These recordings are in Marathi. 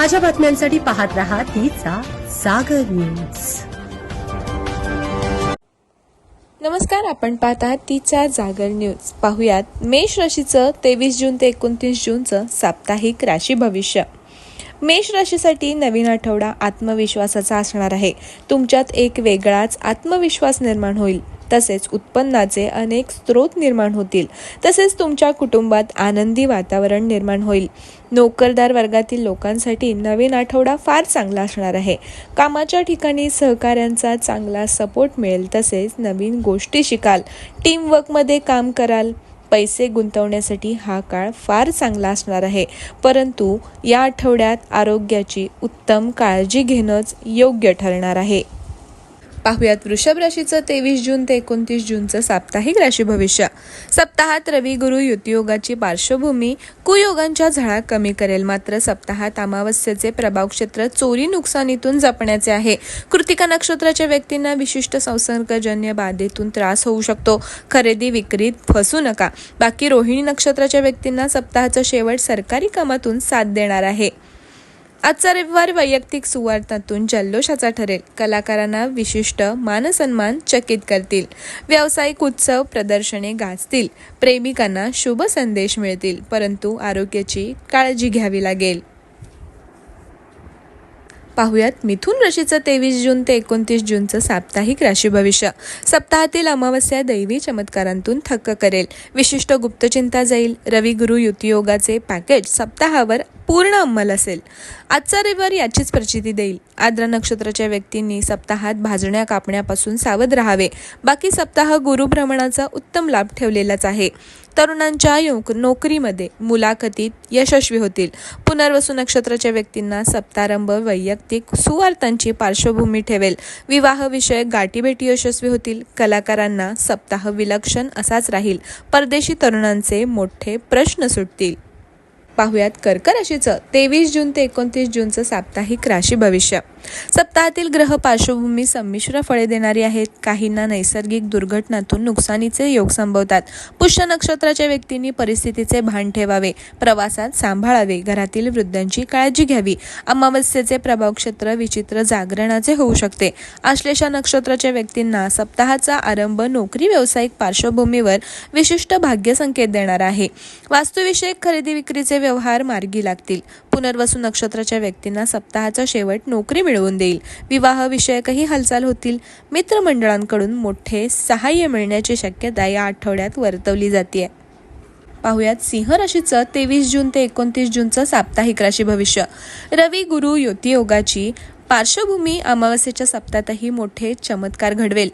ताज्या बातम्यांसाठी पाहत रहा तिचा सागर न्यूज. नमस्कार आपण पाहत आहात तिचा जागर न्यूज. पाहुयात मेष राशीचं तेवीस जून ते एकोणतीस जूनचं साप्ताहिक राशी भविष्य. मेष राशीसाठी नवीन आठवडा आत्मविश्वासाचा असणार आहे. तुमच्यात एक वेगळाच आत्मविश्वास निर्माण होईल. तसेच उत्पन्नाचे अनेक स्रोत निर्माण होतील. तसेच तुमच्या कुटुंबात आनंदी वातावरण निर्माण होईल. नोकरदार वर्गातील लोकांसाठी नवीन आठवडा फार चांगला असणार आहे. कामाच्या ठिकाणी सहकाऱ्यांचा चांगला सपोर्ट मिळेल. तसेच नवीन गोष्टी शिकाल. टीमवर्कमध्ये काम कराल. पैसे गुंतवण्यासाठी हा काळ फार चांगला असणार आहे. परंतु या आठवड्यात आरोग्याची उत्तम काळजी घेणंच योग्य ठरणार आहे. पाहुयात. वृषभ राशीचं तेवीस जून ते एकोणतीस जूनचं साप्ताहिक राशी भविष्य. सप्ताहात रवी गुरु युतियोगाची पार्श्वभूमी कुयोगांच्या झळा कमी करेल. मात्र सप्ताहात अमावस्येचे प्रभाव क्षेत्र चोरी नुकसानीतून जपण्याचे आहे. कृतिका नक्षत्राच्या व्यक्तींना विशिष्ट संसर्गजन्य बाधेतून त्रास होऊ शकतो. खरेदी विक्रीत फसू नका. बाकी रोहिणी नक्षत्राच्या व्यक्तींना सप्ताहाचा शेवट सरकारी कामातून साथ देणार आहे. आजचा रविवार वैयक्तिक सुवार्तातून जल्लोषाचा ठरेल. कलाकारांना विशिष्ट मानसन्मान चकित करतील. व्यावसायिक उत्सव प्रदर्शने गाजतील. प्रेमिकांना शुभ संदेश मिळतील. परंतु आरोग्याची काळजी घ्यावी लागेल. पाहूयात. मिथुन राशीचं तेवीस जून ते एकोणतीस जूनचं साप्ताहिक राशी भविष्य. सप्ताहातील अमावस्या दैवी चमत्कारांतून थक्क करेल. विशिष्ट गुप्तचिंता जाईल. रवी गुरु युतियोगाचे पॅकेज सप्ताहावर पूर्ण अंमल असेल. आजचा रविवार याचीच प्रचिती देईल. आद्र नक्षत्राच्या व्यक्तींनी सप्ताहात भाजण्या कापण्यापासून सावध राहावे. बाकी सप्ताह गुरुभ्रमणाचा उत्तम लाभ ठेवलेलाच आहे. तरुणांच्या योक- नोकरीमध्ये मुलाखतीत यशस्वी होतील. पुनर्वसू नक्षत्राच्या व्यक्तींना सप्तारंभ वैयक्तिक सुवार्तांची पार्श्वभूमी ठेवेल. विवाहविषयक गाठीभेटी यशस्वी होतील. कलाकारांना सप्ताह विलक्षण असाच राहील. परदेशी तरुणांचे मोठे प्रश्न सुटतील. पाहुयात कर्क राशीचं तेवीस जून ते एकोणतीस जूनचं साप्ताहिक राशी भविष्य. सप्ताहातील ग्रह पार्श्वभूमी संमिश्र फळे देणारी आहेत. काहींना नैसर्गिक दुर्घटनातून नुकसानीचे योग संभवतात. पुष्य नक्षत्राच्या व्यक्तींनी परिस्थितीचे भान ठेवावे प्रवासात सांभाळावे घरातील वृद्धांची काळजी घ्यावी. अमावस्येचे प्रभाव क्षेत्र विचित्र जागरणाचे होऊ शकते. आश्लेषा नक्षत्राच्या व्यक्तींना सप्ताहाचा आरंभ नोकरी व्यावसायिक पार्श्वभूमीवर विशिष्ट भाग्य संकेत देणार आहे. वास्तुविषयक खरेदी विक्रीचे व्यवहार मार्गी लागतील. पुनर्वसू नक्षत्राच्या व्यक्तींना सप्ताहाचा शेवट नोकरी मिळवून देईल. विवाह विषयकही हालचाल होतील. मित्रमंडळांकडून मोठे सहाय्य मिळण्याची शक्यता या आठवड्यात वर्तवली जाते पाहुयात सिंह राशीचं तेवीस जून ते एकोणतीस जूनचं साप्ताहिक राशी भविष्य. रवी गुरु योगाची पार्श्वभूमी अमावस्येच्या सप्ताहातही मोठे चमत्कार घडवेल.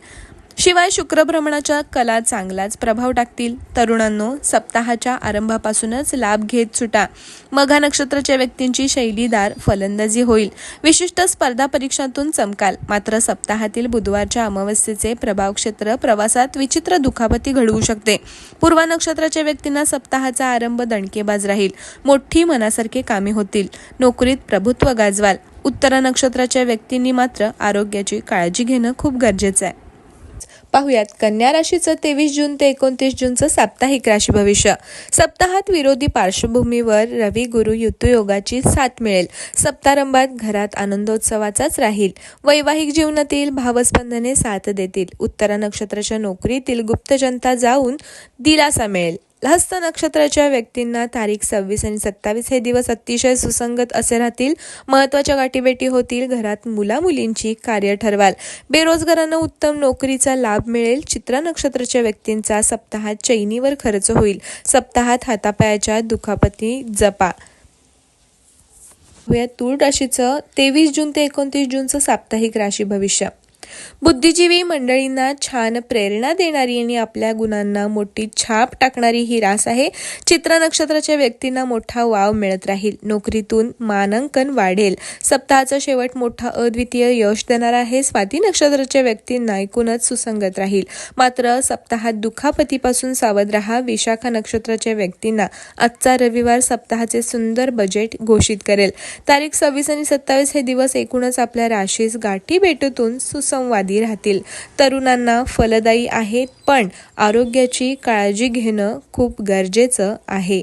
शिवाय शुक्रभ्रमणाच्या कला चांगलाच प्रभाव टाकतील. तरुणांनो सप्ताहाच्या आरंभापासूनच लाभ घेत सुटा. मघा नक्षत्राच्या व्यक्तींची शैलीदार फलंदाजी होईल. विशिष्ट स्पर्धा परीक्षांतून चमकाल. मात्र सप्ताहातील बुधवारच्या अमावस्येचे प्रभाव क्षेत्र प्रवासात विचित्र दुखापती घडवू शकते. पूर्वा नक्षत्राच्या व्यक्तींना सप्ताहाचा आरंभ दणकेबाज राहील. मोठी मनासारखे कामे होतील. नोकरीत प्रभुत्व गाजवाल. उत्तरा नक्षत्राच्या व्यक्तींनी मात्र आरोग्याची काळजी घेणं खूप गरजेचं आहे. पाहुयात. कन्या राशीचं तेवीस जून ते एकोणतीस जूनचं साप्ताहिक राशी भविष्य. सप्ताहात विरोधी पार्श्वभूमीवर रवी गुरु युतयोगाची साथ मिळेल. सप्तारंभात घरात आनंदोत्सवाचाच राहील. वैवाहिक जीवनातील भावस्पंदने साथ देतील. उत्तरा नक्षत्राच्या नोकरीतील गुप्त जनता जाऊन दिलासा मिळेल. हस्त नक्षत्राच्या व्यक्तींना तारीख सव्वीस आणि सत्तावीस हे दिवस अतिशय सुसंगत असे राहतील. महत्त्वाच्या गाठीभेटी होतील. घरात मुला मुलींची कार्य ठरवाल. बेरोजगारांना उत्तम नोकरीचा लाभ मिळेल. चित्रा नक्षत्राच्या व्यक्तींचा सप्ताहात चैनीवर खर्च होईल. सप्ताहात हातापायाच्या दुखापती जपा. या तूळ राशीचं तेवीस जून ते एकोणतीस जूनचं साप्ताहिक राशी भविष्य. बुद्धिजीवी मंडळींना छान प्रेरणा देणारी आणि आपल्या गुणांना मोठी छाप टाकणारी ही रास आहे. चित्र नक्षत्राच्या व्यक्तींना मोठा वाव मिळत राहील. नोकरीतून मानांकन वाढेल. सप्ताहाचा शेवट मोठा अद्वितीय यश देणार आहे. स्वाती नक्षत्राच्या व्यक्तींना एकूणच सुसंगत राहील. मात्र सप्ताहात दुखापतीपासून सावध राहा. विशाखा नक्षत्राच्या व्यक्तींना आजचा रविवार सप्ताहाचे सुंदर बजेट घोषित करेल. तारीख सव्वीस आणि सत्तावीस हे दिवस एकूणच आपल्या राशीस गाठी भेटून सुसंवादी राहतील. तरुणांना फलदायी आहे पण आरोग्याची काळजी घेणं खूप गरजेचं आहे.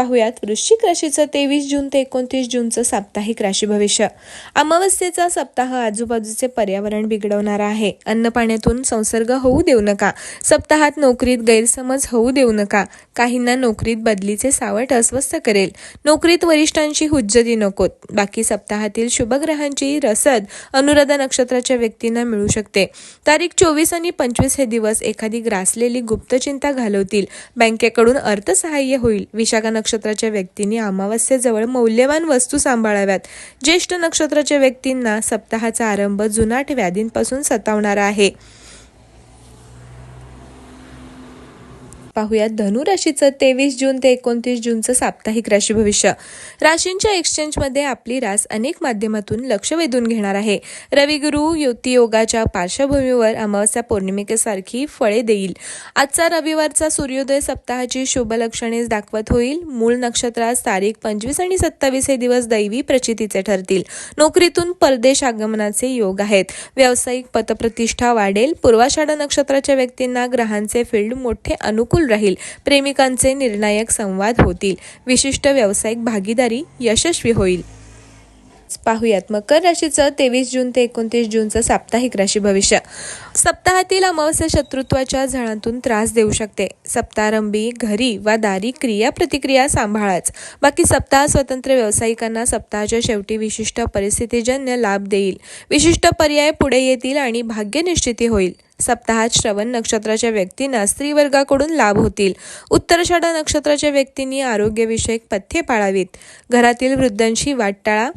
पाहूयात. वृश्चिक राशीचं तेवीस जून ते एकोणतीस जूनचं साप्ताहिक राशी भविष्य. अमावस्येचा सप्ताह आजूबाजूचे पर्यावरण बिघडवणारा आहे. अन्न पाण्यातून संसर्ग होऊ देऊ नका. सप्ताहात नोकरीत गैरसमज होऊ देऊ नका. काहींना नोकरीत बदलीचे सावट अस्वस्थ करेल. नोकरीत वरिष्ठांची हुज्जती नकोत बाकी सप्ताहातील शुभग्रहांची रसद अनुराधा नक्षत्राच्या व्यक्तींना मिळू शकते. तारीख चोवीस आणि पंचवीस हे दिवस एखादी ग्रासलेली गुप्तचिंता घालवतील. बँकेकडून अर्थसहाय्य होईल. विशाखा नक्षत्राच्या व्यक्तींनी अमावस्येजवळ मौल्यवान वस्तू सांभाळाव्यात. ज्येष्ठ नक्षत्राच्या व्यक्तींना सप्ताहाचा आरंभ जुनाट व्याधींपासून सतावणारा आहे. पाहुयात धनुराशीचं तेवीस जून ते एकोणतीस जूनचं साप्ताहिक राशी भविष्य. राशींच्या एक्सचेंजमध्ये आपली रास अनेक माध्यमातून लक्ष वेधून घेणार आहे. रविगुरु युतीयोगाच्या युती योगाच्या पार्श्वभूमीवर अमावस्या पौर्णिमेकेसारखी फळे देईल. आजचा रविवारचा सूर्योदय सप्ताहाची शुभ लक्षणेच दाखवत होईल. मूळ नक्षत्रास तारीख पंचवीस आणि सत्तावीस हे दिवस दैवी प्रचितीचे ठरतील. नोकरीतून परदेश आगमनाचे योग आहेत. व्यावसायिक पतप्रतिष्ठा वाढेल. पूर्वाषाढा नक्षत्राच्या व्यक्तींना ग्रहांचे फील्ड मोठे अनुकूल राहील. प्रेमिकांचे निर्णायक संवाद होतील. विशिष्ट व्यावसायिक भागीदारी यशस्वी होईल. पाहूयात. मकर राशीचं तेवीस जून ते एकोणतीस जूनचं साप्ताहिक राशी भविष्य. सप्ताहातील अमावस्या शत्रुत्वाच्या झळांतून त्रास देऊ शकते. सप्तारंभी घरी वा दारी क्रिया प्रतिक्रिया सांभाळाच. बाकी सप्ताह स्वतंत्र व्यावसायिकांना सप्ताहाच्या शेवटी विशिष्ट परिस्थितीजन्य लाभ देईल. विशिष्ट पर्याय पुढे येतील आणि भाग्य निश्चिती होईल. सप्ताहात श्रवण नक्षत्राच्या व्यक्तींना स्त्रीवर्गाकडून लाभ होतील. उत्तरषाढा नक्षत्राच्या व्यक्तींनी आरोग्यविषयक पथ्ये पाळावीत. घरातील वृद्धांशी वाट टाळा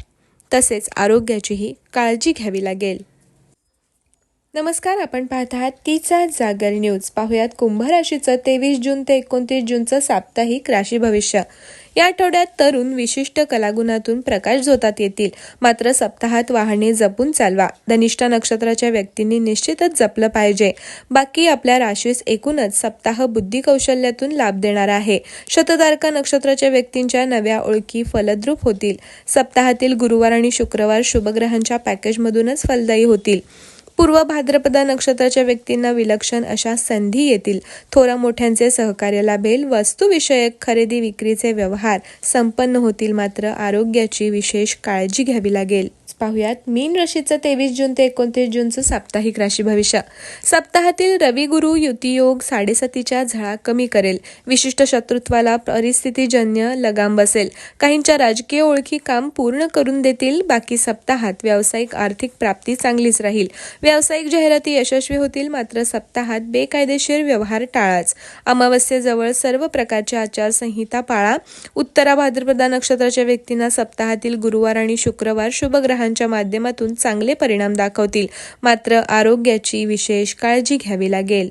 तसेच आरोग्याचीही काळजी घ्यावी लागेल. नमस्कार आपण पाहत आहात तिचा जागर न्यूज. पाहूयात कुंभ राशीचं तेवीस जून ते एकोणतीस जूनचं साप्ताहिक राशी भविष्य. या आठवड्यात तरुण विशिष्ट कलागुणातून प्रकाश झोतात येतील. मात्र सप्ताहात वाहने जपून चालवा. धनिष्ठा नक्षत्राच्या व्यक्तींनी निश्चितच जपलं पाहिजे. बाकी आपल्या राशीस एकूणच सप्ताह बुद्धी कौशल्यातून लाभ देणार आहे. शतधारका नक्षत्राच्या व्यक्तींच्या नव्या ओळखी फलद्रूप होतील. सप्ताहातील गुरुवार आणि शुक्रवार शुभग्रहांच्या पॅकेजमधूनच फलदायी होतील. पूर्व भाद्रपदा नक्षत्राच्या व्यक्तींना विलक्षण अशा संधी येतील. थोरा मोठ्यांचे सहकार्य लाभेल वस्तूविषयक खरेदी विक्रीचे व्यवहार संपन्न होतील. मात्र आरोग्याची विशेष काळजी घ्यावी लागेल. पाहूयात. मीन राशीचं तेवीस जून ते एकोणतीस जूनचं साप्ताहिक राशी भविष्य. सप्ताहातील रवी गुरु युतीयोग साडेसातीच्या झळा कमी करेल. विशिष्ट शत्रुत्वाला परिस्थितीजन्य लगाम बसेल. काहींच्या राजकीय ओळखी काम पूर्ण करून देतील. बाकी सप्ताहात व्यावसायिक आर्थिक प्राप्ती चांगलीच राहील. व्यावसायिक जाहिराती यशस्वी होतील. मात्र सप्ताहात बेकायदेशीर व्यवहार टाळाच. अमावस्येजवळ सर्व प्रकारच्या आचारसंहिता पाळा. उत्तरा भाद्रपदा नक्षत्राच्या व्यक्तींना सप्ताहातील गुरुवार आणि शुक्रवार शुभग्रहांच्या माध्यमातून चांगले परिणाम दाखवतील. मात्र आरोग्याची विशेष काळजी घ्यावी लागेल.